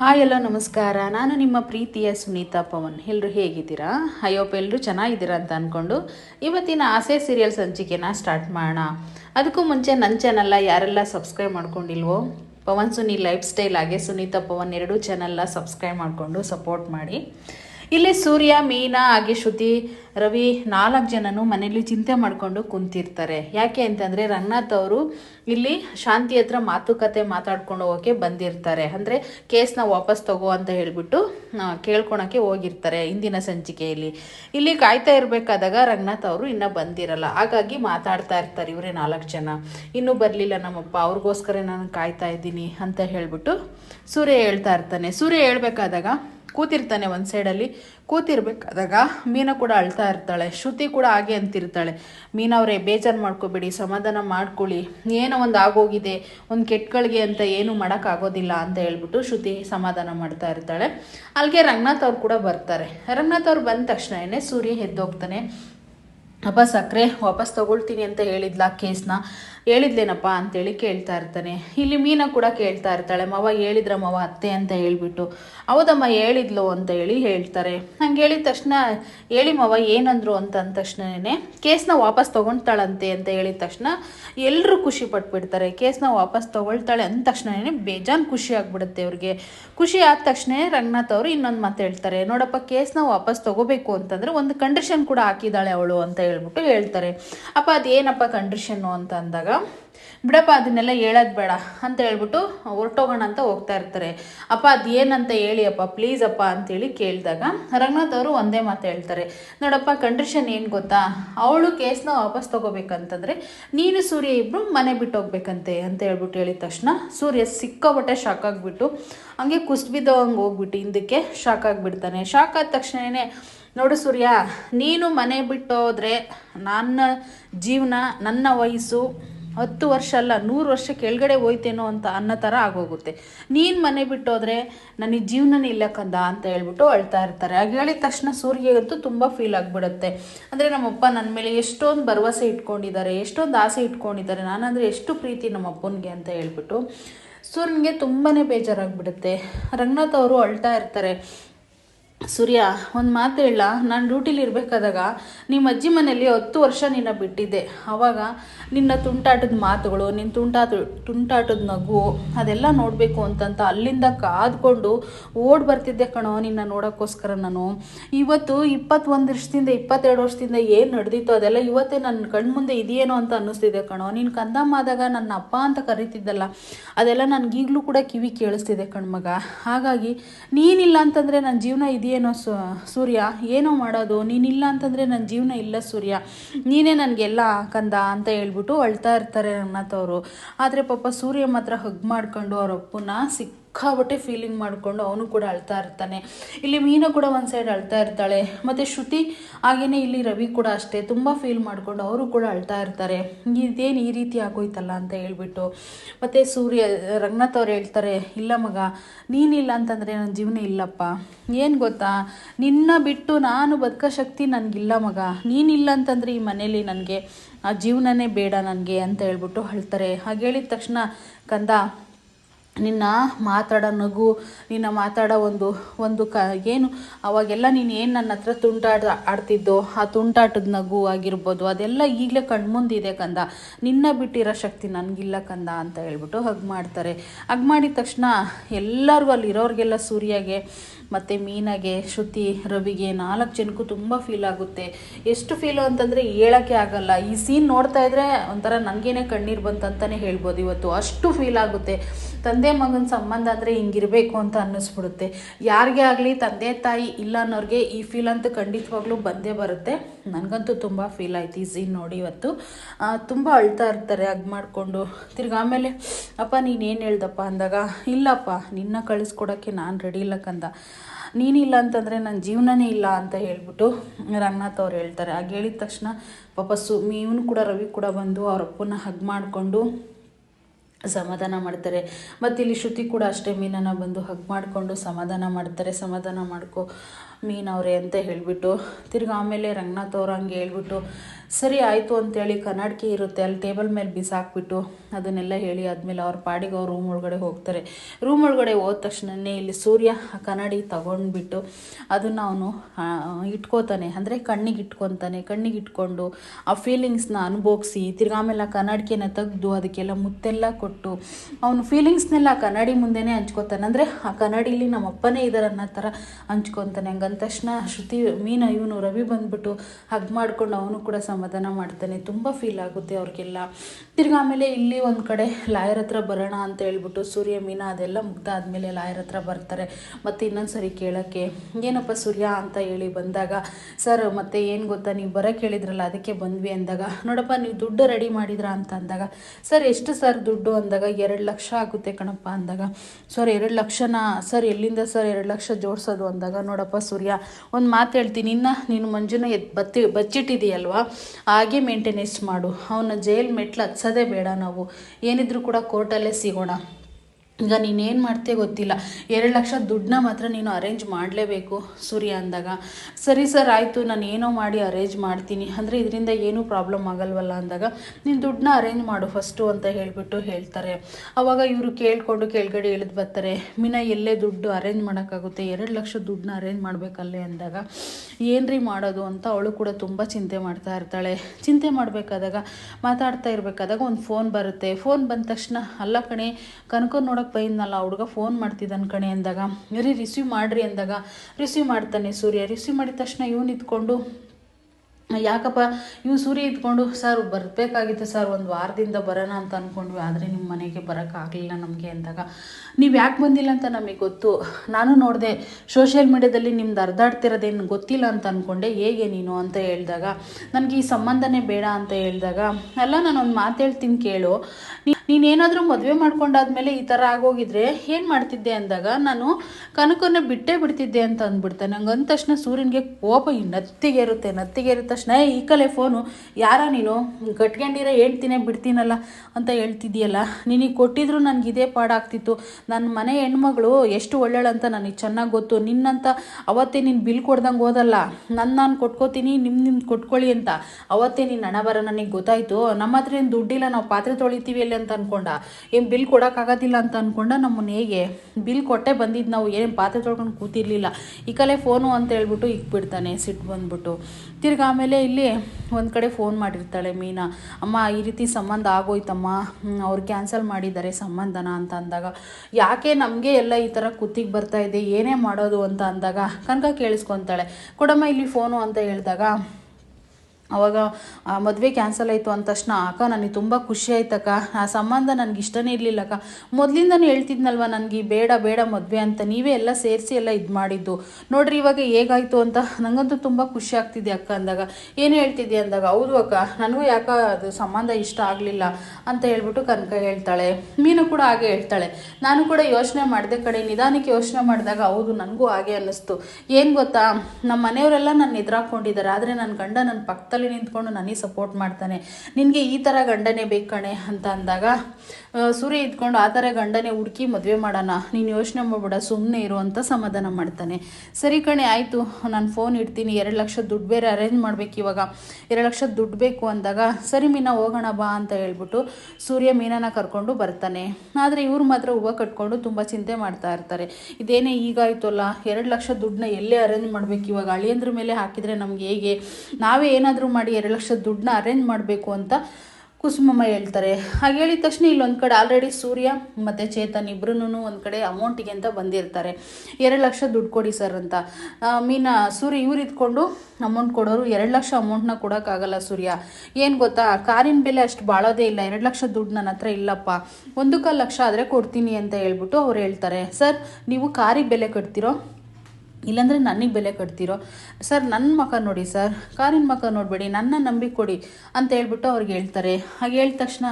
Hi ಎಲ್ಲೋ ನಮಸ್ಕಾರ. ನಾನು ನಿಮ್ಮ ಪ್ರೀತಿಯ ಸುನೀತಾ ಪವನ್. ಎಲ್ಲರೂ ಹೇಗಿದ್ದೀರಾ? ಅಯ್ಯೋಪ ಎಲ್ಲರೂ ಚೆನ್ನಾಗಿದ್ದೀರಾ ಅಂತ ಅಂದ್ಕೊಂಡು ಇವತ್ತಿನ ಆಸೆ ಸೀರಿಯಲ್ ಸಂಚಿಕೆನ ಸ್ಟಾರ್ಟ್ ಮಾಡೋಣ. ಅದಕ್ಕೂ ಮುಂಚೆ ನನ್ನ ಚಾನಲ್ನ ಯಾರೆಲ್ಲ ಸಬ್ಸ್ಕ್ರೈಬ್ ಮಾಡ್ಕೊಂಡಿಲ್ವೋ, ಪವನ್ ಸುನಿ ಲೈಫ್ ಸ್ಟೈಲ್ ಹಾಗೆ ಸುನೀತಾ ಪವನ್ ಎರಡೂ ಚಾನಲ್ನ ಸಬ್ಸ್ಕ್ರೈಬ್ ಮಾಡಿಕೊಂಡು ಸಪೋರ್ಟ್ ಮಾಡಿ. ಇಲ್ಲಿ ಸೂರ್ಯ, ಮೀನಾ, ಹಾಗೆ ಶ್ರುತಿ, ರವಿ ನಾಲ್ಕು ಜನನು ಮನೆಯಲ್ಲಿ ಚಿಂತೆ ಮಾಡಿಕೊಂಡು ಕುಂತಿರ್ತಾರೆ. ಯಾಕೆ ಅಂತಂದರೆ ರಂಗನಾಥ್ ಅವರು ಇಲ್ಲಿ ಶಾಂತಿ ಹತ್ರ ಮಾತುಕತೆ ಮಾತಾಡ್ಕೊಂಡು ಹೋಗೋಕ್ಕೆ ಬಂದಿರ್ತಾರೆ. ಅಂದರೆ ಕೇಸ್ನ ವಾಪಸ್ ತಗೋ ಅಂತ ಹೇಳಿಬಿಟ್ಟು ಕೇಳ್ಕೊಳಕ್ಕೆ ಹೋಗಿರ್ತಾರೆ ಇಂದಿನ ಸಂಚಿಕೆಯಲ್ಲಿ. ಇಲ್ಲಿ ಕಾಯ್ತಾ ಇರಬೇಕಾದಾಗ ರಂಗನಾಥ್ ಅವರು ಇನ್ನೂ ಬಂದಿರಲ್ಲ. ಹಾಗಾಗಿ ಮಾತಾಡ್ತಾ ಇರ್ತಾರೆ ಇವರೇ ನಾಲ್ಕು ಜನ. ಇನ್ನೂ ಬರಲಿಲ್ಲ ನಮ್ಮಪ್ಪ ಅವ್ರಿಗೋಸ್ಕರ ನಾನು ಕಾಯ್ತಾ ಇದ್ದೀನಿ ಅಂತ ಹೇಳಿಬಿಟ್ಟು ಸೂರ್ಯ ಹೇಳ್ತಾ ಇರ್ತಾನೆ. ಸೂರ್ಯ ಹೇಳ್ಬೇಕಾದಾಗ ಕೂತಿರ್ತಾನೆ ಒಂದು ಸೈಡಲ್ಲಿ ಕೂತಿರ್ಬೇಕಾದಾಗ ಮೀನಾ ಕೂಡ ಅಳ್ತಾ ಇರ್ತಾಳೆ. ಶ್ರುತಿ ಕೂಡ ಹಾಗೆ ಅಂತಿರ್ತಾಳೆ. ಮೀನವರೇ ಬೇಜಾರು ಮಾಡ್ಕೋಬೇಡಿ, ಸಮಾಧಾನ ಮಾಡ್ಕೊಳ್ಳಿ. ಏನೋ ಒಂದು ಆಗೋಗಿದೆ, ಒಂದು ಕೆಟ್ಟಗಳಿಗೆ ಅಂತ ಏನು ಮಾಡೋಕ್ಕಾಗೋದಿಲ್ಲ ಅಂತ ಹೇಳ್ಬಿಟ್ಟು ಶ್ರುತಿ ಸಮಾಧಾನ ಮಾಡ್ತಾ ಇರ್ತಾಳೆ. ಅಲ್ಲಿಗೆ ರಂಗನಾಥ್ ಅವ್ರು ಕೂಡ ಬರ್ತಾರೆ. ರಂಗನಾಥ್ ಅವ್ರು ಬಂದ ತಕ್ಷಣ ಸೂರ್ಯ ಎದ್ದೋಗ್ತಾನೆ. ಅಪ್ಪ ಸಕ್ಕರೆ ವಾಪಸ್ ತಗೊಳ್ತೀನಿ ಅಂತ ಹೇಳಿದ್ಲ ಕೇಸ್ನ. ಹೇಳಿದ್ಲೇನಪ್ಪ ಅಂತೇಳಿ ಕೇಳ್ತಾ ಇರ್ತಾನೆ. ಇಲ್ಲಿ ಮೀನ ಕೂಡ ಕೇಳ್ತಾ ಇರ್ತಾಳೆ, ಮವ ಹೇಳಿದ್ರ ಮವ ಅತ್ತೆ ಅಂತ ಹೇಳ್ಬಿಟ್ಟು. ಹೌದಮ್ಮ, ಹೇಳಿದ್ಲು ಅಂತ ಹೇಳಿ ಹೇಳ್ತಾರೆ. ಹಂಗೆ ಹೇಳಿದ ತಕ್ಷಣ, ಹೇಳಿ ಮವ, ಏನಂದ್ರು ಅಂತ ಅಂದ ತಕ್ಷಣನೇ ಕೇಸ್ನ ವಾಪಸ್ ತೊಗೊಳ್ತಾಳಂತೆ ಅಂತ ಹೇಳಿದ ತಕ್ಷಣ ಎಲ್ಲರೂ ಖುಷಿ ಪಟ್ಬಿಡ್ತಾರೆ. ಕೇಸ್ನ ವಾಪಸ್ ತೊಗೊಳ್ತಾಳೆ ಅಂದ ತಕ್ಷಣನೇ ಬೇಜಾನ್ ಖುಷಿ ಆಗ್ಬಿಡುತ್ತೆ ಅವ್ರಿಗೆ. ಖುಷಿ ಆದ ತಕ್ಷಣ ರಂಗನಾಥ್ ಅವರು ಇನ್ನೊಂದು ಮಾತು ಹೇಳ್ತಾರೆ. ನೋಡಪ್ಪ, ಕೇಸ್ನ ವಾಪಸ್ ತಗೋಬೇಕು ಅಂತಂದ್ರೆ ಒಂದು ಕಂಡೀಷನ್ ಕೂಡ ಹಾಕಿದ್ದಾಳೆ ಅವಳು ಅಂತ ಹೇಳ್ಬಿಟ್ಟು ಹೇಳ್ತಾರೆ. ಅಪ್ಪ, ಅದೇನಪ್ಪ ಕಂಡೀಷನ್ನು ಅಂತ ಅಂದಾಗ, ಬಿಡಪ್ಪ, ಅದನ್ನೆಲ್ಲ ಹೇಳೋದು ಬೇಡ ಅಂತ ಹೇಳ್ಬಿಟ್ಟು ಹೊರಟೋಗೋಣ ಅಂತ ಹೋಗ್ತಾ ಇರ್ತಾರೆ. ಅಪ್ಪ, ಅದೇನಂತ ಹೇಳಿ, ಅಪ್ಪ, ಪ್ಲೀಸ್ ಅಪ್ಪ ಅಂತೇಳಿ ಕೇಳಿದಾಗ ರಂಗನಾಥ್ ಅವರು ಒಂದೇ ಮಾತು ಹೇಳ್ತಾರೆ. ನೋಡಪ್ಪ ಕಂಡೀಷನ್ ಏನು ಗೊತ್ತಾ? ಅವಳು ಕೇಸ್ನ ವಾಪಸ್ ತೊಗೋಬೇಕಂತಂದರೆ ನೀನು ಸೂರ್ಯ ಇಬ್ಬರು ಮನೆ ಬಿಟ್ಟು ಹೋಗ್ಬೇಕಂತೆ ಅಂತ ಹೇಳ್ಬಿಟ್ಟು ಹೇಳಿದ ತಕ್ಷಣ ಸೂರ್ಯ ಸಿಕ್ಕಾಬಟ್ಟೆ ಶಾಕ್ ಆಗಿಬಿಟ್ಟು ಹಂಗೆ ಕುಸ್ಬಿದ್ದೋ ಹಂಗೆ ಹೋಗ್ಬಿಟ್ಟು ಹಿಂದಕ್ಕೆ ಶಾಕ್ ಆಗಿಬಿಡ್ತಾನೆ. ಶಾಕ್ ಆದ ತಕ್ಷಣವೇ ನೋಡು ಸೂರ್ಯ, ನೀನು ಮನೆ ಬಿಟ್ಟು ಹೋದರೆ ನನ್ನ ಜೀವನ, ನನ್ನ ವಯಸ್ಸು ಹತ್ತು ವರ್ಷ ಅಲ್ಲ, ನೂರು ವರ್ಷ ಕೆಳಗಡೆ ಹೋಯ್ತೇನೋ ಅಂತ ಅನ್ನೋ ಥರ ಆಗೋಗುತ್ತೆ. ನೀನು ಮನೆ ಬಿಟ್ಟೋದ್ರೆ ನನಗೆ ಜೀವನನೇ ಇಲ್ಲ ಅಂತ ಹೇಳ್ಬಿಟ್ಟು ಅಳ್ತಾ ಇರ್ತಾರೆ. ಹಾಗೆ ಹೇಳಿದ ತಕ್ಷಣ ಸೂರ್ಯಗಂತೂ ತುಂಬ ಫೀಲ್ ಆಗಿಬಿಡುತ್ತೆ. ಅಂದರೆ ನಮ್ಮಪ್ಪ ನನ್ನ ಮೇಲೆ ಎಷ್ಟೊಂದು ಭರವಸೆ ಇಟ್ಕೊಂಡಿದ್ದಾರೆ, ಎಷ್ಟೊಂದು ಆಸೆ ಇಟ್ಕೊಂಡಿದ್ದಾರೆ. ನಾನಂದರೆ ಎಷ್ಟು ಪ್ರೀತಿ ನಮ್ಮ ಅಪ್ಪನಿಗೆ ಅಂತ ಹೇಳ್ಬಿಟ್ಟು ಸೂರ್ಯನಿಗೆ ತುಂಬಾ ಬೇಜಾರಾಗಿಬಿಡುತ್ತೆ. ರಂಗನಾಥ್ ಅವರು ಅಳ್ತಾ ಇರ್ತಾರೆ. ಸೂರ್ಯ, ಒಂದು ಮಾತು ಹೇಳ. ನಾನು ಡ್ಯೂಟಿಲಿ ಇರಬೇಕಾದಾಗ ನಿಮ್ಮ ಅಜ್ಜಿ ಮನೆಯಲ್ಲಿ ಹತ್ತು ವರ್ಷ ನಿನ್ನ ಬಿಟ್ಟಿದ್ದೆ. ಆವಾಗ ನಿನ್ನ ತುಂಟಾಟದ ಮಾತುಗಳು ನಿನ್ನ ತುಂಟಾಟ, ತುಂಟಾಟದ ನಗು, ಅದೆಲ್ಲ ನೋಡಬೇಕು ಅಂತಂತ ಅಲ್ಲಿಂದ ಕಾದ್ಕೊಂಡು ಓಡ್ ಬರ್ತಿದ್ದೆ ಕಣೋ ನಿನ್ನ ನೋಡೋಕ್ಕೋಸ್ಕರ ನಾನು. ಇವತ್ತು ಇಪ್ಪತ್ತೊಂದು ವರ್ಷದಿಂದ, ಇಪ್ಪತ್ತೆರಡು ವರ್ಷದಿಂದ ಏನು ನಡೆದಿತ್ತು ಅದೆಲ್ಲ ಇವತ್ತೇ ನನ್ನ ಕಣ್ಮುಂದೆ ಇದೆಯೇನೋ ಅಂತ ಅನ್ನಿಸ್ತಿದೆ ಕಣೋ. ನೀನು ಕಂದಮ್ಮ ಆದಾಗ ನನ್ನ ಅಪ್ಪ ಅಂತ ಕರಿತಿದ್ದಲ್ಲ, ಅದೆಲ್ಲ ನನಗೀಗಲೂ ಕೂಡ ಕಿವಿ ಕೇಳಿಸ್ತಿದೆ ಕಣ್ಮಗ ಹಾಗಾಗಿ ನೀನಿಲ್ಲ ಅಂತಂದರೆ ನನ್ನ ಜೀವನ ಇದೆಯೇನೋ ಸೂರ್ಯ, ಏನೋ ಮಾಡೋದು, ನೀನಿಲ್ಲ ಅಂತಂದರೆ ನನ್ನ ಜೀವನ ಇಲ್ಲ ಸೂರ್ಯ. ನೀನೇ ನನಗೆಲ್ಲ ಕಂದ ಅಂತ ಹೇಳ್ಬಿಟ್ಟು ಅಳ್ತಾ ಇರ್ತಾರೆ ಅವರು. ಆದರೆ ಪಾಪ ಸೂರ್ಯ ಮಾತ್ರ ಹಗ್ ಮಾಡ್ಕೊಂಡು ಅವ್ರ ಅಪ್ಪನ ಸಿಕ್ಕಾಬಟ್ಟೆ ಫೀಲಿಂಗ್ ಮಾಡಿಕೊಂಡು ಅವನು ಕೂಡ ಅಳ್ತಾ ಇರ್ತಾನೆ. ಇಲ್ಲಿ ಮೀನು ಕೂಡ ಒಂದು ಸೈಡ್ ಅಳ್ತಾ ಇರ್ತಾಳೆ. ಮತ್ತು ಶ್ರುತಿ ಹಾಗೆಯೇ ಇಲ್ಲಿ ರವಿ ಕೂಡ ಅಷ್ಟೇ ತುಂಬ ಫೀಲ್ ಮಾಡಿಕೊಂಡು ಅವರು ಕೂಡ ಅಳ್ತಾ ಇರ್ತಾರೆ. ಇದೇನು ಈ ರೀತಿ ಆಗೋಯ್ತಲ್ಲ ಅಂತ ಹೇಳ್ಬಿಟ್ಟು. ಮತ್ತು ಸೂರ್ಯ, ರಂಗನಾಥ್ ಅವ್ರು ಹೇಳ್ತಾರೆ, ಇಲ್ಲ ಮಗ ನೀನಿಲ್ಲ ಅಂತಂದರೆ ನನ್ನ ಜೀವನ ಇಲ್ಲಪ್ಪ. ಏನು ಗೊತ್ತಾ? ನಿನ್ನ ಬಿಟ್ಟು ನಾನು ಬದುಕೋ ಶಕ್ತಿ ನನಗಿಲ್ಲ ಮಗ. ನೀನಿಲ್ಲ ಅಂತಂದರೆ ಈ ಮನೇಲಿ ನನಗೆ, ಆ ಜೀವನನೇ ಬೇಡ ನನಗೆ ಅಂತ ಹೇಳ್ಬಿಟ್ಟು ಹೇಳ್ತಾರೆ ಹಾಗೆ ಹೇಳಿದ ತಕ್ಷಣ, ಕಂದ ನಿನ್ನ ಮಾತಾಡೋ ನಗು, ನಿನ್ನ ಮಾತಾಡೋ ಒಂದು ಒಂದು ಕ, ಏನು, ಅವಾಗೆಲ್ಲ ನೀನು ಏನು ನನ್ನ ಹತ್ರ ತುಂಟಾಟ ಆಡ್ತಿದ್ದೋ, ಆ ತುಂಟಾಟದ ನಗು ಆಗಿರ್ಬೋದು, ಅದೆಲ್ಲ ಈಗಲೇ ಕಣ್ಮುಂದಿದೆ ಕಂದ. ನಿನ್ನ ಬಿಟ್ಟಿರೋ ಶಕ್ತಿ ನನಗಿಲ್ಲ ಕಂದ ಅಂತ ಹೇಳ್ಬಿಟ್ಟು ಹಗ್ ಮಾಡ್ತಾರೆ. ಹಗ್ ಮಾಡಿದ ತಕ್ಷಣ ಎಲ್ಲರಿಗೂ ಅಲ್ಲಿರೋರಿಗೆಲ್ಲ ಸೂರ್ಯಗೆ ಮತ್ತು ಮೀನಾಗೆ, ಶ್ರುತಿ, ರವಿಗೆ ನಾಲ್ಕು ಜನಕ್ಕೂ ತುಂಬ ಫೀಲ್ ಆಗುತ್ತೆ. ಎಷ್ಟು ಫೀಲು ಅಂತಂದರೆ ಹೇಳೋಕ್ಕೆ ಆಗಲ್ಲ. ಈ ಸೀನ್ ನೋಡ್ತಾ ಇದ್ರೆ ಒಂಥರ ನನಗೇನೆ ಕಣ್ಣೀರು ಬಂತಂತಲೇ ಹೇಳ್ಬೋದು. ಇವತ್ತು ಅಷ್ಟು ಫೀಲ್ ಆಗುತ್ತೆ. ತಂದೆ ಮಗನ ಸಂಬಂಧ ಅಂದರೆ ಹಿಂಗಿರಬೇಕು ಅಂತ ಅನ್ನಿಸ್ಬಿಡುತ್ತೆ. ಯಾರಿಗೆ ಆಗಲಿ ತಂದೆ ತಾಯಿ ಇಲ್ಲ ಅನ್ನೋರಿಗೆ ಈ ಫೀಲ್ ಅಂತೂ ಖಂಡಿತವಾಗ್ಲೂ ಬಂದೇ ಬರುತ್ತೆ. ನನಗಂತೂ ತುಂಬ ಫೀಲ್ ಆಯ್ತು ಈ ಸೀನ್ ನೋಡಿ ಇವತ್ತು. ತುಂಬ ಅಳ್ತಾ ಇರ್ತಾರೆ ಅದು ಮಾಡಿಕೊಂಡು. ತಿರ್ಗಿ ಆಮೇಲೆ, ಅಪ್ಪ, ನೀನೇನು ಹೇಳ್ದಪ್ಪ? ಅಂದಾಗ, ಇಲ್ಲಪ್ಪ, ನಿನ್ನ ಕಳಿಸ್ಕೊಡೋಕ್ಕೆ ನಾನು ರೆಡಿ ಇಲ್ಲ ಕಂದ. ನೀನಿಲ್ಲ ಅಂತಂದರೆ ನನ್ನ ಜೀವನನೇ ಇಲ್ಲ ಅಂತ ಹೇಳ್ಬಿಟ್ಟು ರಂಗನಾಥ್ ಅವ್ರು ಹೇಳ್ತಾರೆ. ಹಾಗೆ ಹೇಳಿದ ತಕ್ಷಣ, ಪಾಪ ಸು ಇವನು ಕೂಡ ರವಿ ಕೂಡ ಬಂದು ಅವ್ರ ಅಪ್ಪನ ಹಗ್ ಮಾಡಿಕೊಂಡು ಸಮಾಧಾನ ಮಾಡ್ತಾರೆ. ಮತ್ತು ಇಲ್ಲಿ ಶ್ರುತಿ ಕೂಡ ಅಷ್ಟೇ ಮೀನನ್ನು ಬಂದು ಹಗ್ ಮಾಡಿಕೊಂಡು ಸಮಾಧಾನ ಮಾಡ್ತಾರೆ. ಸಮಾಧಾನ ಮಾಡ್ಕೊ ಮೀನವ್ರೆ ಅಂತ ಹೇಳಿಬಿಟ್ಟು ತಿರ್ಗಿ ಆಮೇಲೆ ರಂಗನಾಥ್ ಅವ್ರು ಹಂಗೆ ಹೇಳ್ಬಿಟ್ಟು ಸರಿ ಆಯಿತು ಅಂತೇಳಿ ಕನ್ನಡಕಿ ಇರುತ್ತೆ, ಅಲ್ಲಿ ಟೇಬಲ್ ಮೇಲೆ ಬಿಸಾಕ್ಬಿಟ್ಟು ಅದನ್ನೆಲ್ಲ ಹೇಳಿ ಆದಮೇಲೆ ಅವ್ರ ಪಾಡಿಗೆ ಅವ್ರು ರೂಮ್ ಒಳಗಡೆ ಹೋಗ್ತಾರೆ. ರೂಮ್ ಒಳಗಡೆ ಹೋದ ತಕ್ಷಣನೇ ಇಲ್ಲಿ ಸೂರ್ಯ ಆ ಕನ್ನಡಿ ತಗೊಂಡ್ಬಿಟ್ಟು ಅದನ್ನು ಅವನು ಇಟ್ಕೋತಾನೆ. ಅಂದರೆ ಕಣ್ಣಿಗೆ ಇಟ್ಕೊತಾನೆ. ಕಣ್ಣಿಗೆ ಇಟ್ಕೊಂಡು ಆ ಫೀಲಿಂಗ್ಸ್ನ ಅನುಭವಿಸಿ ತಿರ್ಗಿ ಆಮೇಲೆ ಆ ಕನ್ನಡಿಕೆನ ತೆಗೆದು ಅದಕ್ಕೆಲ್ಲ ಮುತ್ತೆಲ್ಲ ಕೊಟ್ಟು ಅವನು ಫೀಲಿಂಗ್ಸ್ನೆಲ್ಲ ಆ ಕನ್ನಡಿ ಮುಂದೆನೇ ಹಂಚ್ಕೋತಾನೆ. ಅಂದರೆ ಆ ಕನ್ನಡಿಲಿ ನಮ್ಮ ಅಪ್ಪನೇ ಇದ್ದಾರೆ ಅನ್ನೋ ಥರ ಹಂಚ್ಕೊತಾನೆ. ಹಂಗಂದ ತಕ್ಷಣ ಶ್ರುತಿ, ಮೀನ, ಇವನು ರವಿ ಬಂದ್ಬಿಟ್ಟು ಹಗ್ ಮಾಡಿಕೊಂಡು ಅವನು ಕೂಡ ಸಮಾಧಾನ ಮಾಡ್ತಾನೆ, ತುಂಬ ಫೀಲ್ ಆಗುತ್ತೆ ಅವ್ರಿಗೆಲ್ಲ. ತಿರ್ಗಿ ಆಮೇಲೆ ಇಲ್ಲಿ ಒಂದು ಕಡೆ ಲಾಯರ್ ಹತ್ರ ಬರೋಣ ಅಂತ ಹೇಳ್ಬಿಟ್ಟು ಸೂರ್ಯ, ಮೀನ ಅದೆಲ್ಲ ಮುಗ್ದಾದ್ಮೇಲೆ ಲಾಯರ್ ಹತ್ರ ಬರ್ತಾರೆ. ಮತ್ತು ಇನ್ನೊಂದು ಸರಿ ಕೇಳೋಕ್ಕೆ, ಏನಪ್ಪ ಸೂರ್ಯ? ಅಂತ ಹೇಳಿ ಬಂದಾಗ, ಸರ್, ಮತ್ತೆ ಏನು ಗೊತ್ತಾ? ನೀವು ಬರೋಕ್ಕೆ ಹೇಳಿದ್ರಲ್ಲ, ಅದಕ್ಕೆ ಬಂದ್ವಿ ಅಂದಾಗ. ನೋಡಪ್ಪ, ನೀವು ದುಡ್ಡು ರೆಡಿ ಮಾಡಿದ್ರಾ? ಅಂತ ಅಂದಾಗ, ಸರ್, ಎಷ್ಟು ಸರ್ ದುಡ್ಡು? ಅಂದಾಗ, ಎರಡು ಲಕ್ಷ ಆಗುತ್ತೆ ಕಣಪ್ಪ. ಅಂದಾಗ, ಸರ್, ಎರಡು ಲಕ್ಷನ, ಸರ್, ಎಲ್ಲಿಂದ ಸರ್ ಎರಡು ಲಕ್ಷ ಜೋಡಿಸೋದು? ಅಂದಾಗ, ನೋಡಪ್ಪ ಸೂರ್ಯ, ಒಂದು ಮಾತು ಹೇಳ್ತೀನಿ. ಇನ್ನು ನೀನು ಮಂಜುನ ಎತ್ ಬತ್ತಿ, ಬಚ್ಚಿಟ್ಟಿದೆಯಲ್ವಾ? ಹಾಗೆ ಮೇಂಟೆನೆನ್ಸ್ ಮಾಡು. ಅವನ ಜೈಲ್ ಮೆಟ್ಲು ಹತ್ಸೋದೇ ಬೇಡ ನಾವು. ಏನಿದ್ರು ಕೂಡ ಕೋರ್ಟಲ್ಲೇ ಸಿಗೋಣ. ಈಗ ನೀನೇನು ಮಾಡ್ತೀಯ ಗೊತ್ತಿಲ್ಲ. ಎರಡು ಲಕ್ಷ ದುಡ್ಡನ್ನ ಮಾತ್ರ ನೀನು ಅರೇಂಜ್ ಮಾಡಲೇಬೇಕು ಸೂರ್ಯ ಅಂದಾಗ. ಸರಿ ಸರ್, ಆಯಿತು. ನಾನು ಏನೋ ಮಾಡಿ ಅರೇಂಜ್ ಮಾಡ್ತೀನಿ. ಅಂದರೆ ಇದರಿಂದ ಏನೂ ಪ್ರಾಬ್ಲಮ್ ಆಗಲ್ವಲ್ಲ ಅಂದಾಗ ನೀನು ದುಡ್ಡನ್ನ ಅರೇಂಜ್ ಮಾಡು ಫಸ್ಟು ಅಂತ ಹೇಳಿಬಿಟ್ಟು ಹೇಳ್ತಾರೆ. ಆವಾಗ ಇವರು ಕೇಳಿಕೊಂಡು ಕೆಳಗಡೆ ಇಳಿದು ಬರ್ತಾರೆ, ಮಿನ, ಎಲ್ಲೇ ದುಡ್ಡು ಅರೇಂಜ್ ಮಾಡೋಕ್ಕಾಗುತ್ತೆ? ಎರಡು ಲಕ್ಷ ದುಡ್ಡನ್ನ ಅರೇಂಜ್ ಮಾಡಬೇಕಲ್ಲೇ? ಅಂದಾಗ, ಏನ್ರಿ ಮಾಡೋದು? ಅಂತ ಅವಳು ಕೂಡ ತುಂಬ ಚಿಂತೆ ಮಾಡ್ತಾ ಇರ್ತಾಳೆ. ಚಿಂತೆ ಮಾಡಬೇಕಾದಾಗ, ಮಾತಾಡ್ತಾ ಇರಬೇಕಾದಾಗ ಒಂದು ಫೋನ್ ಬರುತ್ತೆ. ಫೋನ್ ಬಂದ ತಕ್ಷಣ, ಅಲ್ಲ ಕಣೆ ಕನಕ ನೋಡೋಕೆ ಬೈದ್ನಲ್ಲ ಹುಡುಗ ಫೋನ್ ಮಾಡ್ತಿದ್ದಾನೆ ಕಣೆ ಅಂದಾಗ. ರೀ ರಿಸೀವ್ ಮಾಡಿರಿ ಅಂದಾಗ. ರಿಸೀವ್ ಮಾಡ್ತಾನೆ ಸೂರ್ಯ ರಿಸೀವ್ ಮಾಡಿದ ತಕ್ಷಣ ಇವ್ನು ಇದ್ಕೊಂಡು ಯಾಕಪ್ಪ ಇವು ಸೂರ್ಯ ಇಟ್ಕೊಂಡು, ಸರ್, ಬರಬೇಕಾಗಿತ್ತು ಸರ್, ಒಂದು ವಾರದಿಂದ ಬರೋಣ ಅಂತ ಅಂದ್ಕೊಂಡ್ವಿ ಆದರೆ ನಿಮ್ಮ ಮನೆಗೆ ಬರೋಕ್ಕಾಗಲಿಲ್ಲ ನಮಗೆ ಅಂದಾಗ. ನೀವು ಯಾಕೆ ಬಂದಿಲ್ಲ ಅಂತ ನಮಗೆ ಗೊತ್ತು. ನಾನು ನೋಡಿದೆ, ಸೋಷಿಯಲ್ ಮೀಡ್ಯಾದಲ್ಲಿ ನಿಮ್ದು ಅರ್ಧಾಡ್ತಿರೋದೇನು ಗೊತ್ತಿಲ್ಲ ಅಂತ ಅಂದ್ಕೊಂಡೆ ಹೇಗೆ ನೀನು? ಅಂತ ಹೇಳಿದಾಗ, ನನಗೆ ಈ ಸಂಬಂಧನೇ ಬೇಡ ಅಂತ ಹೇಳಿದಾಗ, ಅಲ್ಲ ನಾನು ಒಂದು ಮಾತು ಹೇಳ್ತೀನಿ ಕೇಳು. ನೀನೇನಾದರೂ ಮದುವೆ ಮಾಡ್ಕೊಂಡಾದ್ಮೇಲೆ ಈ ಥರ ಆಗೋಗಿದ್ರೆ ಏನು ಮಾಡ್ತಿದ್ದೆ? ಅಂದಾಗ, ನಾನು ಕನಕನ್ನ ಬಿಟ್ಟೇ ಬಿಡ್ತಿದ್ದೆ ಅಂತ ಅಂದ್ಬಿಡ್ತಾನೆ ನಂಗೆ ಅಂದ ತಕ್ಷಣ ಸೂರ್ಯನಿಗೆ ಕೋಪ ನತ್ತಿಗೆ ಇರುತ್ತೆ, ನತ್ತಿಗೆ ಇರೋ ತಕ್ಷಣ "ಏ, ಈ ಕಲೆ ಫೋನು ಯಾರ ನೀನು? ಗಟ್ಕೊಂಡಿರೋ ಹೇಳ್ತೀನಿ ಬಿಡ್ತೀನಲ್ಲ ಅಂತ ಹೇಳ್ತಿದ್ದೀಯಲ್ಲ ನಿನಗೆ ಕೊಟ್ಟಿದ್ರು ನನಗೆ ಇದೇ ಪಾಡಾಗ್ತಿತ್ತು. ನನ್ನ ಮನೆ ಹೆಣ್ಮಗಳು ಎಷ್ಟು ಒಳ್ಳೆಯಳಂತ ನನಗೆ ಚೆನ್ನಾಗಿ ಗೊತ್ತು. ನಿನ್ನಂತ ಅವತ್ತೇ ನೀನು ಬಿಲ್ ಕೊಡ್ದಂಗೆ ಹೋದಲ್ಲ. ನನ್ನ ನಾನು ಕೊಟ್ಕೋತೀನಿ ನಿಮ್ಮ ನಿಮ್ದು ಕೊಟ್ಕೊಳ್ಳಿ ಅಂತ. ಅವತ್ತೇ ನಿನ್ನ ಹಣ ಬರೋ ನನಗೆ ಗೊತ್ತಾಯಿತು. ನಮ್ಮ ಹತ್ರ ಏನು ದುಡ್ಡಿಲ್ಲ ನಾವು ಪಾತ್ರೆ ತೊಳಿತೀವಿ ಅಲ್ಲಿ ಅಂತ ಅಂದ್ಕೊಂಡ ಏನು ಬಿಲ್ ಕೊಡೋಕ್ಕಾಗೋದಿಲ್ಲ ಅಂತ ಅಂದ್ಕೊಂಡ ನಮ್ಮನ್ನು ಹೇಗೆ? ಬಿಲ್ ಕೊಟ್ಟೆ ಬಂದಿದ್ದು ನಾವು ಏನು ಪಾತ್ರೆ ತೊಳ್ಕೊಂಡು ಕೂತಿರ್ಲಿಲ್ಲ. ಈ ಕಲೆ ಫೋನು ಅಂತ ಹೇಳ್ಬಿಟ್ಟು ಇಕ್ಬಿಡ್ತಾನೆ ಸಿಟ್ಟು ಬಂದ್ಬಿಟ್ಟು. ತಿರ್ಗಿ ಆಮೇಲೆ ಇಲ್ಲಿ ಒಂದು ಕಡೆ ಫೋನ್ ಮಾಡಿರ್ತಾಳೆ ಮೀನಾ. ಅಮ್ಮ, ಈ ರೀತಿ ಸಂಬಂಧ ಆಗೋಯ್ತಮ್ಮ. ಅವ್ರು ಕ್ಯಾನ್ಸಲ್ ಮಾಡಿದ್ದಾರೆ ಸಂಬಂಧನ ಅಂತ ಅಂದಾಗ. ಯಾಕೆ ನಮಗೆ ಎಲ್ಲ ಈ ಥರ ಕುತ್ತಿಗೆ ಬರ್ತಾ ಇದೆ? ಏನೇ ಮಾಡೋದು ಅಂತ ಅಂದಾಗ ಕನಕ ಕೇಳಿಸ್ಕೊತಾಳೆ. ಕೊಡಮ್ಮ, ಇಲ್ಲಿ ಫೋನು ಅಂತ ಹೇಳಿದಾಗ ಅವಾಗ ಮದುವೆ ಕ್ಯಾನ್ಸಲ್ ಆಯಿತು ಅಂದ ತಕ್ಷಣ, ಅಕ್ಕ, ನನಗೆ ತುಂಬ ಖುಷಿ ಆಯ್ತಕ್ಕ. ಆ ಸಂಬಂಧ ನನಗೆ ಇಷ್ಟನೇ ಇರಲಿಲ್ಲ ಅಕ್ಕ ಮೊದಲಿಂದನೂ ಹೇಳ್ತಿದ್ನಲ್ವ ನನಗೆ, ಬೇಡ ಬೇಡ ಮದುವೆ ಅಂತ. ನೀವೇ ಎಲ್ಲ ಸೇರಿಸಿ ಎಲ್ಲ ಇದು ಮಾಡಿದ್ದು. ನೋಡ್ರಿ, ಇವಾಗ ಹೇಗಾಯಿತು ಅಂತ. ನನಗಂತೂ ತುಂಬ ಖುಷಿ ಆಗ್ತಿದೆ ಅಕ್ಕ ಅಂದಾಗ. ಏನು ಹೇಳ್ತಿದ್ದೆ ಅಂದಾಗ, ಹೌದು ಅಕ್ಕ, ನನಗೂ ಯಾಕ ಅದು ಸಂಬಂಧ ಇಷ್ಟ ಆಗಲಿಲ್ಲ? ಅಂತ ಹೇಳ್ಬಿಟ್ಟು ಕನಕ ಹೇಳ್ತಾಳೆ. ಮೀನು ಕೂಡ ಹಾಗೆ ಹೇಳ್ತಾಳೆ. ನಾನು ಕೂಡ ಯೋಚನೆ ಮಾಡಿದೆ ಕಡೆ ನಿಧಾನಕ್ಕೆ ಯೋಚನೆ ಮಾಡಿದಾಗ, ಹೌದು, ನನಗೂ ಹಾಗೆ ಅನ್ನಿಸ್ತು. ಏನು ಗೊತ್ತಾ? ನಮ್ಮ ಮನೆಯವರೆಲ್ಲ ನನ್ನ ಎದುರಾಕೊಂಡಿದ್ದಾರೆ. ಆದರೆ ನನ್ನ ಗಂಡ ನನ್ನ ಪಕ್ಕದಲ್ಲಿ ನಿಂತ್ಕೊಂಡು ನನಗೆ ಸಪೋರ್ಟ್ ಮಾಡ್ತಾನೆ. ನಿನಗೆ ಈ ಥರ ಗಂಡನೇ ಬೇಕು ಕಣೆ ಅಂತ ಅಂದಾಗ ಸೂರ್ಯ ಇದ್ಕೊಂಡು ಆ ಥರ ಗಂಡನೇ ಹುಡುಕಿ ಮದುವೆ ಮಾಡೋಣ. ನೀನು ಯೋಚನೆ ಮಾಡಬೇಡ ಸುಮ್ಮನೆ ಇರು ಅಂತ ಸಮಾಧಾನ ಮಾಡ್ತಾನೆ. ಸರಿ ಕಣೆ, ಆಯಿತು. ನಾನು ಫೋನ್ ಇಡ್ತೀನಿ. ಎರಡು ಲಕ್ಷ ದುಡ್ಡು ಬೇರೆ ಅರೇಂಜ್ ಮಾಡ್ಬೇಕು ಇವಾಗ. ಎರಡು ಲಕ್ಷ ದುಡ್ಡು ಬೇಕು ಅಂದಾಗ, ಸರಿ ಮೀನಾ, ಹೋಗೋಣ ಬಾ ಅಂತ ಹೇಳ್ಬಿಟ್ಟು ಸೂರ್ಯ ಮೀನನ ಕರ್ಕೊಂಡು ಬರ್ತಾನೆ. ಆದರೆ ಇವ್ರು ಮಾತ್ರ ಹೂವು ಕಟ್ಕೊಂಡು ತುಂಬ ಚಿಂತೆ ಮಾಡ್ತಾ ಇರ್ತಾರೆ. ಇದೇನೇ ಈಗಾಯ್ತಲ್ಲ? ಎರಡು ಲಕ್ಷ ದುಡ್ಡನ್ನ ಎಲ್ಲೇ ಅರೇಂಜ್ ಮಾಡ್ಬೇಕು ಇವಾಗ? ಅಳಿಯಂದ್ರ ಮೇಲೆ ಹಾಕಿದರೆ ನಮ್ಗೆ ಹೇಗೆ? ನಾವೇ ಏನಾದರೂ ಮಾಡಿ ಎರಡು ಲಕ್ಷ ದುಡ್ಡನ್ನ ಅರೇಂಜ್ ಮಾಡಬೇಕು ಅಂತ ಕುಸುಮಮ್ಮ ಹೇಳ್ತಾರೆ. ಹಾಗೆ ಹೇಳಿದ ತಕ್ಷಣ ಇಲ್ಲೊಂದು ಕಡೆ ಆಲ್ರೆಡಿ ಸೂರ್ಯ ಮತ್ತು ಚೇತನ್ ಇಬ್ರು ಒಂದು ಕಡೆ ಅಮೌಂಟಿಗೆ ಅಂತ ಬಂದಿರ್ತಾರೆ. ಎರಡು ಲಕ್ಷ ದುಡ್ಡು ಕೊಡಿ ಸರ್ ಅಂತ. ಮೀನ, ಸೂರ್ಯ ಇವ್ರು ಇದ್ಕೊಂಡು ಅಮೌಂಟ್ ಕೊಡೋರು ಎರಡು ಲಕ್ಷ ಅಮೌಂಟ್ನ ಕೊಡೋಕ್ಕಾಗಲ್ಲ ಸೂರ್ಯ. ಏನು ಗೊತ್ತಾ? ಕಾರಿನ ಬೆಲೆ ಅಷ್ಟು ಬಾಳೋದೇ ಇಲ್ಲ. ಎರಡು ಲಕ್ಷ ದುಡ್ಡು ನನ್ನ ಹತ್ರ ಇಲ್ಲಪ್ಪ. ಒಂದು ಕಾಲು ಲಕ್ಷ ಆದರೆ ಕೊಡ್ತೀನಿ ಅಂತ ಹೇಳ್ಬಿಟ್ಟು ಅವ್ರು ಹೇಳ್ತಾರೆ. ಸರ್ ನೀವು ಕಾರಿಗೆ ಬೆಲೆ ಕಟ್ತಿರೋ? ಇಲ್ಲಾಂದರೆ ನನಗೆ ಬೆಲೆ ಕಟ್ತಿರೋ. ಸರ್ ನನ್ನ ಮಕ ನೋಡಿ ಸರ್, ಕಾರಿನ ಮಕ ನೋಡಬೇಡಿ, ನನ್ನ ನಂಬಿ ಕೊಡಿ ಅಂತ ಹೇಳ್ಬಿಟ್ಟು ಅವ್ರಿಗೆ ಹೇಳ್ತಾರೆ. ಹಾಗೆ ಹೇಳಿದ ತಕ್ಷಣ,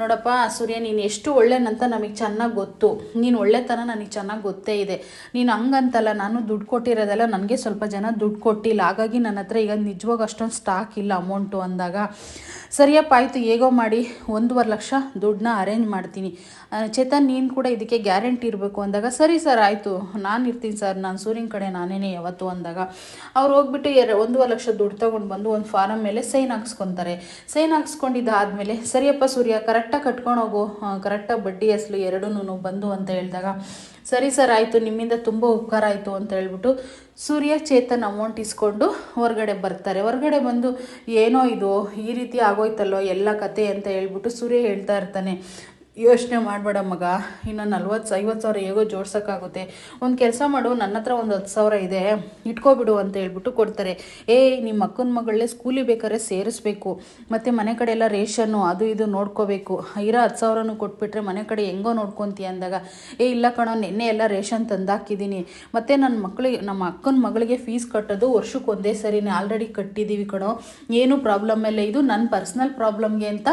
ನೋಡಪ್ಪ, ಸೂರ್ಯ, ನೀನು ಎಷ್ಟು ಒಳ್ಳೆನಂತ ನಮಗೆ ಚೆನ್ನಾಗಿ ಗೊತ್ತು. ನೀನು ಒಳ್ಳೆತನ ನನಗೆ ಚೆನ್ನಾಗಿ ಗೊತ್ತೇ ಇದೆ. ನೀನು ಹಂಗಂತಲ್ಲ, ನಾನು ದುಡ್ಡು ಕೊಟ್ಟಿರೋದೆಲ್ಲ ನನಗೆ ಸ್ವಲ್ಪ ಜನ ದುಡ್ಡು ಕೊಟ್ಟಿಲ್ಲ. ಹಾಗಾಗಿ ನನ್ನ ಹತ್ರ ಈಗ ನಿಜವಾಗ ಅಷ್ಟೊಂದು ಸ್ಟಾಕ್ ಇಲ್ಲ ಅಮೌಂಟು ಅಂದಾಗ. ಸರಿಯಪ್ಪ, ಆಯಿತು, ಹೇಗೋ ಮಾಡಿ ಒಂದೂವರೆ ಲಕ್ಷ ದುಡ್ಡನ್ನ ಅರೇಂಜ್ ಮಾಡ್ತೀನಿ. ಚೇತನ್, ನೀನು ಕೂಡ ಇದಕ್ಕೆ ಗ್ಯಾರಂಟಿ ಇರಬೇಕು ಅಂದಾಗ, ಸರಿ ಸರ್, ಆಯಿತು, ನಾನು ಇರ್ತೀನಿ ಸರ್, ನಾನು ಸೂರ್ಯನ ಕಡೆ ನಾನೇನೆ ಯಾವತ್ತು ಅಂದಾಗ, ಅವ್ರು ಹೋಗ್ಬಿಟ್ಟು ಎರ, ಒಂದೂವರೆ ಲಕ್ಷ ದುಡ್ಡು ತೊಗೊಂಡು ಬಂದು ಒಂದು ಫಾರಮ್ ಮೇಲೆ ಸೈನ್ ಹಾಕ್ಸ್ಕೊತಾರೆ. ಸೈನ್ ಹಾಕ್ಸ್ಕೊಂಡಿದ್ದಾದಮೇಲೆ, ಸರಿಯಪ್ಪ ಸೂರ್ಯ ಕರೆಕ್ಟಾಗಿ ಕಟ್ಕೊಂಡು ಹೋಗು ಕರೆಕ್ಟಾಗಿ ಬಡ್ಡಿ ಅಸಲು ಎರಡೂ ಬಂದು ಅಂತ ಹೇಳಿದಾಗ, ಸರಿ ಸರ್, ಆಯಿತು, ನಿಮ್ಮಿಂದ ತುಂಬ ಉಪಕಾರ ಆಯಿತು ಅಂತ ಹೇಳ್ಬಿಟ್ಟು ಸೂರ್ಯ ಚೇತನ್ ಅಮೌಂಟ್ ಇಸ್ಕೊಂಡು ಹೊರಗಡೆ ಬರ್ತಾರೆ. ಹೊರಗಡೆ ಬಂದು, ಏನೋ ಇದು, ಈ ರೀತಿ ಆಗೋಯ್ತಲ್ಲೋ, ಎಲ್ಲ ಕತೆ ಅಂತ ಹೇಳ್ಬಿಟ್ಟು ಸೂರ್ಯ ಹೇಳ್ತಾ ಇರ್ತಾನೆ. ಯೋಚನೆ ಮಾಡಬೇಡ ಮಗ. ಇನ್ನು ನಲ್ವತ್ತು, ಐವತ್ತು ಸಾವಿರ ಹೇಗೋ ಜೋಡ್ಸೋಕ್ಕಾಗುತ್ತೆ. ಒಂದು ಕೆಲಸ ಮಾಡು, ನನ್ನ ಹತ್ರ ಒಂದು ಹತ್ತು ಸಾವಿರ ಇದೆ. ಇಟ್ಕೊಬಿಡು ಅಂತ ಹೇಳ್ಬಿಟ್ಟು ಕೊಡ್ತಾರೆ. ಏಯ್ ನಿಮ್ಮ ಅಕ್ಕನ ಮಗಳೇ ಸ್ಕೂಲಿಗೆ ಬೇಕಾದ್ರೆ ಸೇರಿಸ್ಬೇಕು. ಮತ್ತು ಮನೆ ಕಡೆ ಎಲ್ಲ ರೇಷನ್ನು, ಅದು ಇದು ನೋಡ್ಕೋಬೇಕು. ಇರೋ ಹತ್ತು ಸಾವಿರನೂ ಕೊಟ್ಬಿಟ್ರೆ ಮನೆ ಕಡೆ ಹೆಂಗೋ ನೋಡ್ಕೊತೀಯ ಅಂದಾಗ, ಏ, ಇಲ್ಲ ಕಣೋ, ನಿನ್ನೆ ಎಲ್ಲ ರೇಷನ್ ತಂದಾಕಿದ್ದೀನಿ. ಮತ್ತು ನನ್ನ ಮಕ್ಕಳಿಗೆ ನಮ್ಮ ಅಕ್ಕನ ಮಗಳಿಗೆ ಫೀಸ್ ಕಟ್ಟೋದು ವರ್ಷಕ್ಕೆ ಒಂದೇ ಸರಿನೇ. ಆಲ್ರೆಡಿ ಕಟ್ಟಿದ್ದೀವಿ ಕಣೋ. ಏನೂ ಪ್ರಾಬ್ಲಮ್ ಇಲ್ಲ. ಇದು ನನ್ನ ಪರ್ಸ್ನಲ್ ಪ್ರಾಬ್ಲಮ್ಗೆ ಅಂತ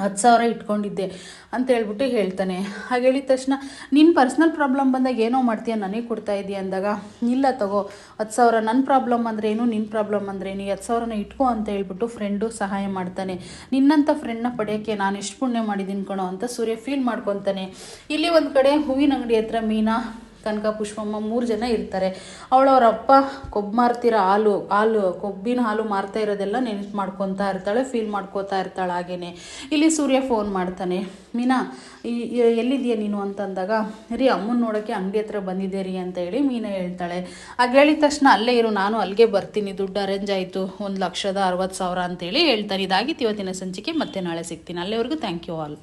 ಹತ್ತು ಸಾವಿರ ಇಟ್ಕೊಂಡಿದ್ದೆ ಅಂತ ಹೇಳ್ಬಿಟ್ಟು ಹೇಳ್ತಾನೆ. ಹಾಗೆ ಹೇಳಿದ ತಕ್ಷಣ ನಿನ್ನ ಪರ್ಸ್ನಲ್ ಪ್ರಾಬ್ಲಮ್ ಬಂದಾಗ ಏನೋ ಮಾಡ್ತೀಯ? ನನಗೆ ಕೊಡ್ತಾ ಇದೀಯ? ಅಂದಾಗ, ಇಲ್ಲ ತಗೋ, ಹತ್ತು ಸಾವಿರ ನನ್ನ ಪ್ರಾಬ್ಲಮ್ ಅಂದ್ರೇನು ನಿನ್ನ ಪ್ರಾಬ್ಲಮ್ ಅಂದ್ರೇನು ಹತ್ತು ಸಾವಿರನ ಇಟ್ಕೋ ಅಂತ ಹೇಳ್ಬಿಟ್ಟು ಫ್ರೆಂಡು ಸಹಾಯ ಮಾಡ್ತಾನೆ. ನಿನ್ನಂಥ ಫ್ರೆಂಡ್ನ ಪಡೆಯೋಕ್ಕೆ ನಾನು ಎಷ್ಟು ಪುಣ್ಯ ಮಾಡಿದ್ದೀನಿ ಕಣೋ? ಅಂತ ಸೂರ್ಯ ಫೀಲ್ ಮಾಡ್ಕೊತಾನೆ. ಇಲ್ಲಿ ಒಂದು ಕಡೆ ಹೂವಿನ ಅಂಗಡಿ ಹತ್ರ ಮೀನಾ ಕನಕ ಪುಷ್ಪಮ್ಮ ಮೂರು ಜನ ಇರ್ತಾರೆ. ಅವಳು ಅವ್ರ ಅಪ್ಪ ಕೊಬ್ಬು ಮಾರ್ತಿರೋ ಹಾಲು ಹಾಲು, ಕೊಬ್ಬಿನ ಹಾಲು ಮಾರ್ತಾ ಇರೋದೆಲ್ಲ ನೆನಪು ಮಾಡ್ಕೊತಾ ಇರ್ತಾಳೆ ಫೀಲ್ ಮಾಡ್ಕೋತಾ ಇರ್ತಾಳೆ ಹಾಗೇನೆ. ಇಲ್ಲಿ ಸೂರ್ಯ ಫೋನ್ ಮಾಡ್ತಾನೆ, ಮೀನಾ ಎಲ್ಲಿದೆಯಾ ನೀನು? ಅಂತಂದಾಗ, ರೀ, ಅಮ್ಮನ ನೋಡೋಕ್ಕೆ ಅಂಗಡಿ ಹತ್ರ ಬಂದಿದ್ದೆ ರೀ, ಅಂತ ಹೇಳಿ ಮೀನಾ ಹೇಳ್ತಾಳೆ. ಆಗ ಹೇಳಿದ ತಕ್ಷಣ, ಅಲ್ಲೇ ಇರು, ನಾನು ಅಲ್ಲಿಗೆ ಬರ್ತೀನಿ, ದುಡ್ಡು ಅರೇಂಜ್ ಆಯಿತು, ಒಂದು ಲಕ್ಷದ ಅರವತ್ತು ಸಾವಿರ ಅಂತೇಳಿ ಹೇಳ್ತಾನೆ. ಇದಾಗಿತ್ತು ಇವತ್ತಿನ ಸಂಚಿಕೆ, ಮತ್ತೆ ನಾಳೆ ಸಿಗ್ತೀನಿ. ಅಲ್ಲಿವರೆಗೂ ಥ್ಯಾಂಕ್ ಯು ಆಲ್